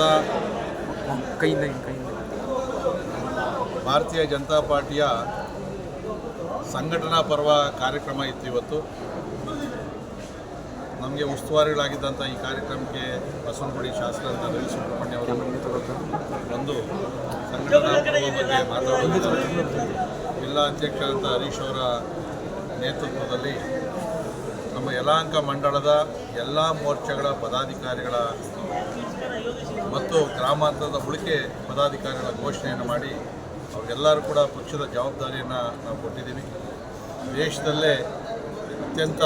ಇವತ್ತ ಕೈಯಿಂದ ಕೈಯಿಂದ? ಭಾರತೀಯ ಜನತಾ ಪಾರ್ಟಿಯ ಸಂಘಟನಾ ಪರ್ವ ಕಾರ್ಯಕ್ರಮ ಇತ್ತು ಇವತ್ತು. ನಮಗೆ ಉಸ್ತುವಾರಿಗಳಾಗಿದ್ದಂಥ ಈ ಕಾರ್ಯಕ್ರಮಕ್ಕೆ ಬಸವನಗುಡಿ ಶಾಸ್ತ್ರ ರವಿ ಸುಬ್ರಹ್ಮಣ್ಯ ಅವರು ಬಂದು ಸಂಘಟನಾ ಪರ್ವ ಬಗ್ಗೆ ಜಿಲ್ಲಾ ಅಧ್ಯಕ್ಷರಂತ ಹರೀಶ್ ಅವರ ನೇತೃತ್ವದಲ್ಲಿ ನಮ್ಮ ಯಲಾಂಕ ಮಂಡಳದ ಎಲ್ಲ ಮೋರ್ಚಾಗಳ ಪದಾಧಿಕಾರಿಗಳ ಮತ್ತು ಗ್ರಾಮಾಂತರದ ಉಳಿಕೆ ಪದಾಧಿಕಾರಿಗಳ ಘೋಷಣೆಯನ್ನು ಮಾಡಿ ಅವರೆಲ್ಲರೂ ಕೂಡ ಪಕ್ಷದ ಜವಾಬ್ದಾರಿಯನ್ನು ನಾವು ಕೊಟ್ಟಿದ್ದೀವಿ. ದೇಶದಲ್ಲೇ ಅತ್ಯಂತ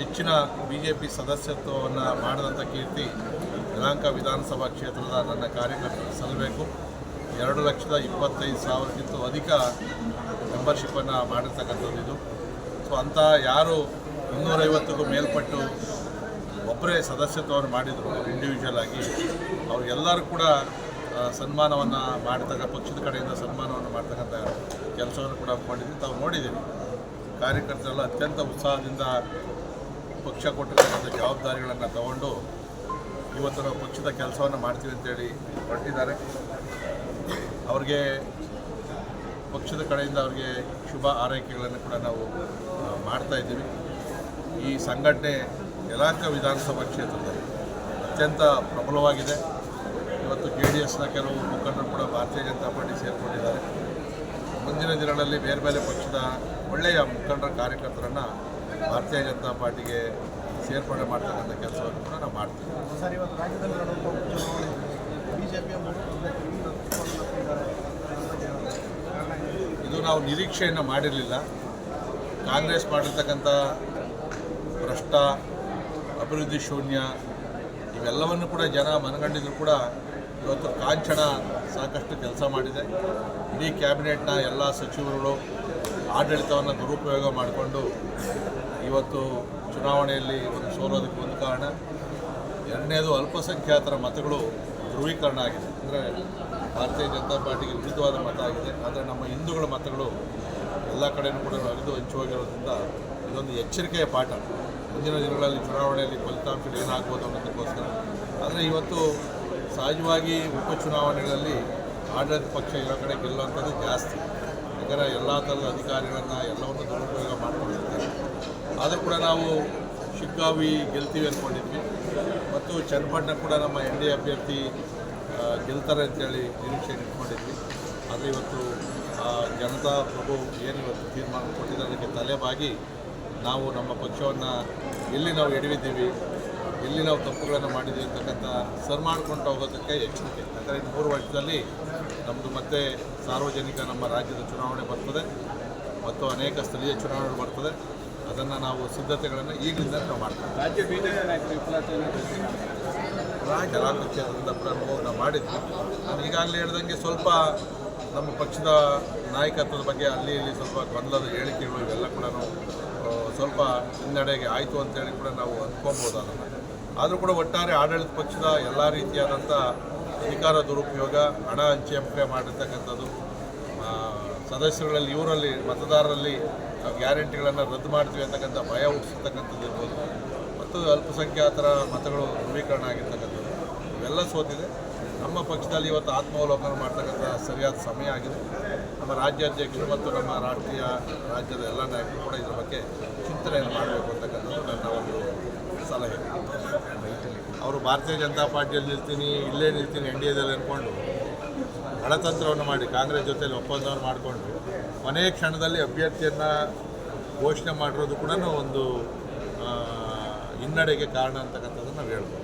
ಹೆಚ್ಚಿನ ಬಿ ಜೆ ಪಿ ಸದಸ್ಯತ್ವವನ್ನು ಮಾಡಿದಂಥ ಕೀರ್ತಿ ಯಲಹಂಕ ವಿಧಾನಸಭಾ ಕ್ಷೇತ್ರದ ನನ್ನ ಕಾರ್ಯಕರ್ತರಿಗೆ ಸಲ್ಲಬೇಕು. ಎರಡು ಲಕ್ಷದ ಇಪ್ಪತ್ತೈದು ಸಾವಿರಕ್ಕಿಂತ ಅಧಿಕ ಮೆಂಬರ್ಶಿಪ್ಪನ್ನು ಮಾಡಿರ್ತಕ್ಕಂಥದ್ದು ಇದು. ಸೊ ಅಂಥ ಯಾರು ಇನ್ನೂರೈವತ್ತಕ್ಕೂ ಮೇಲ್ಪಟ್ಟು ಒಬ್ಬರೇ ಸದಸ್ಯತ್ವವನ್ನು ಮಾಡಿದರು ಇಂಡಿವಿಜುವಲ್ ಆಗಿ. ಅವ್ರಿಗೆಲ್ಲರೂ ಕೂಡ ಸನ್ಮಾನವನ್ನು ಮಾಡ್ತಕ್ಕ, ಪಕ್ಷದ ಕಡೆಯಿಂದ ಸನ್ಮಾನವನ್ನು ಮಾಡ್ತಕ್ಕಂಥ ಕೆಲಸವನ್ನು ಕೂಡ ಮಾಡಿದ್ವಿ. ತಾವು ನೋಡಿದ್ದೀವಿ. ಕಾರ್ಯಕರ್ತರೆಲ್ಲ ಅತ್ಯಂತ ಉತ್ಸಾಹದಿಂದ ಪಕ್ಷ ಕೊಟ್ಟಿರ್ತಕ್ಕಂಥ ಜವಾಬ್ದಾರಿಗಳನ್ನು ತಗೊಂಡು ಇವತ್ತು ನಾವು ಪಕ್ಷದ ಕೆಲಸವನ್ನು ಮಾಡ್ತೀವಿ ಅಂತೇಳಿ ಹೊರಟಿದ್ದಾರೆ. ಅವ್ರಿಗೆ ಪಕ್ಷದ ಕಡೆಯಿಂದ ಅವ್ರಿಗೆ ಶುಭ ಆರೈಕೆಗಳನ್ನು ಕೂಡ ನಾವು ಮಾಡ್ತಾ ಇದ್ದೀವಿ. ಈ ಸಂಘಟನೆ ಯಲಾಂಕ ವಿಧಾನಸಭಾ ಕ್ಷೇತ್ರದಲ್ಲಿ ಅತ್ಯಂತ ಪ್ರಬಲವಾಗಿದೆ. ಇವತ್ತು ಜೆ ಡಿ ಎಸ್ನ ಕೆಲವು ಮುಖಂಡರು ಕೂಡ ಭಾರತೀಯ ಜನತಾ ಪಾರ್ಟಿ ಸೇರಿಕೊಂಡಿದ್ದಾರೆ. ಮುಂದಿನ ದಿನಗಳಲ್ಲಿ ಬೇರೆ ಬೇರೆ ಪಕ್ಷದ ಒಳ್ಳೆಯ ಮುಖಂಡರ ಕಾರ್ಯಕರ್ತರನ್ನು ಭಾರತೀಯ ಜನತಾ ಪಾರ್ಟಿಗೆ ಸೇರ್ಪಡೆ ಮಾಡ್ತಕ್ಕಂಥ ಕೆಲಸವನ್ನು ಕೂಡ ನಾವು ಮಾಡ್ತೀವಿ. ಸರ್ ಇವತ್ತು ರಾಜ್ಯದಲ್ಲಿ ಬಿಜೆಪಿಯ ಇದು ನಾವು ನಿರೀಕ್ಷೆಯನ್ನು ಮಾಡಿರಲಿಲ್ಲ. ಕಾಂಗ್ರೆಸ್ ಮಾಡಿರ್ತಕ್ಕಂಥ ಭ್ರಷ್ಟ, ಅಭಿವೃದ್ಧಿ ಶೂನ್ಯ, ಇವೆಲ್ಲವನ್ನು ಕೂಡ ಜನ ಮನಗಂಡಿದ್ರು ಕೂಡ ಇವತ್ತು ಕಾಂಚನ ಸಾಕಷ್ಟು ಕೆಲಸ ಮಾಡಿದೆ. ಇಡೀ ಕ್ಯಾಬಿನೆಟ್ನ ಎಲ್ಲ ಸಚಿವರುಗಳು ಆಡಳಿತವನ್ನು ದುರುಪಯೋಗ ಮಾಡಿಕೊಂಡು ಇವತ್ತು ಚುನಾವಣೆಯಲ್ಲಿ ಒಂದು ಸೋಲೋದಕ್ಕೆ ಒಂದು ಕಾರಣ. ಎರಡನೇದು ಅಲ್ಪಸಂಖ್ಯಾತರ ಮತಗಳು ಧ್ರುವೀಕರಣ ಆಗಿದೆ. ಅಂದರೆ ಭಾರತೀಯ ಜನತಾ ಪಾರ್ಟಿಗೆ ವಿರುದ್ಧವಾದ ಮತ ಆಗಿದೆ. ಆದರೆ ನಮ್ಮ ಹಿಂದೂಗಳ ಮತಗಳು ಎಲ್ಲ ಕಡೆಯೂ ಕೂಡ ಹರಿದು ಹಂಚುವಾಗಿರೋದ್ರಿಂದ ಇದೊಂದು ಎಚ್ಚರಿಕೆಯ ಪಾಠ. ಮುಂದಿನ ದಿನಗಳಲ್ಲಿ ಚುನಾವಣೆಯಲ್ಲಿ ಫಲಿತಾಂಶಗಳು ಏನಾಗ್ಬೋದು ಅನ್ನೋದಕ್ಕೋಸ್ಕರ. ಆದರೆ ಇವತ್ತು ಸಹಜವಾಗಿ ಉಪಚುನಾವಣೆಗಳಲ್ಲಿ ಆಡಳಿತ ಪಕ್ಷ ಇರೋ ಕಡೆ ಗೆಲ್ಲುವಂಥದ್ದು ಜಾಸ್ತಿ. ಯಾಕಂದರೆ ಎಲ್ಲ ಥರದ ಅಧಿಕಾರಿಗಳನ್ನು ಎಲ್ಲವನ್ನು ದುರುಪಯೋಗ ಮಾಡ್ಕೊಂಡಿರ್ತಾರೆ. ಆದರೂ ಕೂಡ ನಾವು ಶಿಗ್ಗಾವಿ ಗೆಲ್ತೀವಿ ಅಂದ್ಕೊಂಡಿದ್ವಿ ಮತ್ತು ಚನ್ನಪಟ್ಟಣ ಕೂಡ ನಮ್ಮ ಎನ್ ಡಿ ಅಭ್ಯರ್ಥಿ ಗೆಲ್ತಾರೆ ಅಂತೇಳಿ ನಿರೀಕ್ಷೆ ಇಟ್ಕೊಂಡಿದ್ವಿ. ಆದರೆ ಇವತ್ತು ಜನತಾ ಪ್ರಭು ಏನು ಇವತ್ತು ತೀರ್ಮಾನ ಕೊಟ್ಟಿದ್ದಾರೆ, ಅದಕ್ಕೆ ತಲೆಬಾಗಿ ನಾವು ನಮ್ಮ ಪಕ್ಷವನ್ನು ಎಲ್ಲಿ ನಾವು ಎಡವಿದ್ದೀವಿ ಎಲ್ಲಿ ನಾವು ತಪ್ಪುಗಳನ್ನು ಮಾಡಿದ್ದೀವಿ ಅಂತಕ್ಕಂಥ ಸರ್ ಮಾಡ್ಕೊಂಡು ಹೋಗೋದಕ್ಕೆ ಎಚ್ಚರಿಕೆ. ಯಾಕಂದರೆ ಇನ್ನು ಮೂರು ವರ್ಷದಲ್ಲಿ ನಮ್ಮದು ಮತ್ತೆ ಸಾರ್ವಜನಿಕ ನಮ್ಮ ರಾಜ್ಯದ ಚುನಾವಣೆ ಬರ್ತದೆ ಮತ್ತು ಅನೇಕ ಸ್ಥಳೀಯ ಚುನಾವಣೆಗಳು ಬರ್ತದೆ. ಅದನ್ನು ನಾವು ಸಿದ್ಧತೆಗಳನ್ನು ಈಗಲಿಂದ ನಾವು ಮಾಡ್ತೀವಿ. ರಾಜ್ಯ ಜಲಾಂಗ ಕ್ಷೇತ್ರದಿಂದ ಕೂಡ ನಾವು ಮಾಡಿದ್ವಿ. ನಾನು ಈಗಾಗಲೇ ಹೇಳ್ದಂಗೆ ಸ್ವಲ್ಪ ನಮ್ಮ ಪಕ್ಷದ ನಾಯಕತ್ವದ ಬಗ್ಗೆ ಅಲ್ಲಿ ಇಲ್ಲಿ ಸ್ವಲ್ಪ ಗೊಂದಲದ ಹೇಳಿಕೆಗಳು ಇವೆಲ್ಲ ಕೂಡ ಸ್ವಲ್ಪ ಹಿನ್ನಡೆಗೆ ಆಯಿತು ಅಂತೇಳಿ ಕೂಡ ನಾವು ಅಂದ್ಕೊಬೋದು ಅದನ್ನು ಆದರೂ ಕೂಡ ಒಟ್ಟಾರೆ ಆಡಳಿತ ಪಕ್ಷದ ಎಲ್ಲ ರೀತಿಯಾದಂಥ ಅಧಿಕಾರ ದುರುಪಯೋಗ ಹಣ ಹಂಚಿ ಹಂಪೆ ಮಾಡಿರ್ತಕ್ಕಂಥದ್ದು ಆ, ಸದಸ್ಯರುಗಳಲ್ಲಿ ಇವರಲ್ಲಿ ಮತದಾರರಲ್ಲಿ ಗ್ಯಾರಂಟಿಗಳನ್ನು ರದ್ದು ಮಾಡ್ತೀವಿ ಅಂತಕ್ಕಂಥ ಭಯ ಹುಟ್ಟಿಸ್ತಕ್ಕಂಥದ್ದು ಇರ್ಬೋದು. ಮತ್ತು ಅಲ್ಪಸಂಖ್ಯಾತರ ಮತಗಳು ಧ್ರುವೀಕರಣ ಆಗಿರ್ತಕ್ಕಂಥದ್ದು. ಇವೆಲ್ಲ ಸೋತಿದೆ. ನಮ್ಮ ಪಕ್ಷದಲ್ಲಿ ಇವತ್ತು ಆತ್ಮಾವಲೋಕನ ಮಾಡ್ತಕ್ಕಂಥ ಸರಿಯಾದ ಸಮಯ ಆಗಿದೆ. ನಮ್ಮ ರಾಜ್ಯಾಧ್ಯಕ್ಷರು ಮತ್ತು ನಮ್ಮ ರಾಷ್ಟ್ರೀಯ ರಾಜ್ಯದ ಎಲ್ಲ ನಾಯಕರು ಕೂಡ ಇದರ ಬಗ್ಗೆ ಚಿಂತನೆಯನ್ನು ಮಾಡಬೇಕು ಅಂತಕ್ಕಂಥದ್ದು ನನ್ನ ಒಂದು ಸಲಹೆ. ಅವರು ಭಾರತೀಯ ಜನತಾ ಪಾರ್ಟಿಯಲ್ಲಿ ನಿಲ್ತೀನಿ, ಇಲ್ಲೇ ನಿಲ್ತೀನಿ, ಎನ್ ಡಿ ಎದಲ್ಲಿ ಅಂದ್ಕೊಂಡು ಗಣತಂತ್ರವನ್ನು ಮಾಡಿ ಕಾಂಗ್ರೆಸ್ ಜೊತೆಯಲ್ಲಿ ಒಪ್ಪಂದವನ್ನು ಮಾಡಿಕೊಂಡು ಕೊನೆಯ ಕ್ಷಣದಲ್ಲಿ ಅಭ್ಯರ್ಥಿಯನ್ನು ಘೋಷಣೆ ಮಾಡಿರೋದು ಕೂಡ ಒಂದು ಹಿನ್ನಡೆಗೆ ಕಾರಣ ಅಂತಕ್ಕಂಥದ್ದನ್ನು ನಾವು ಹೇಳ್ಬೋದು.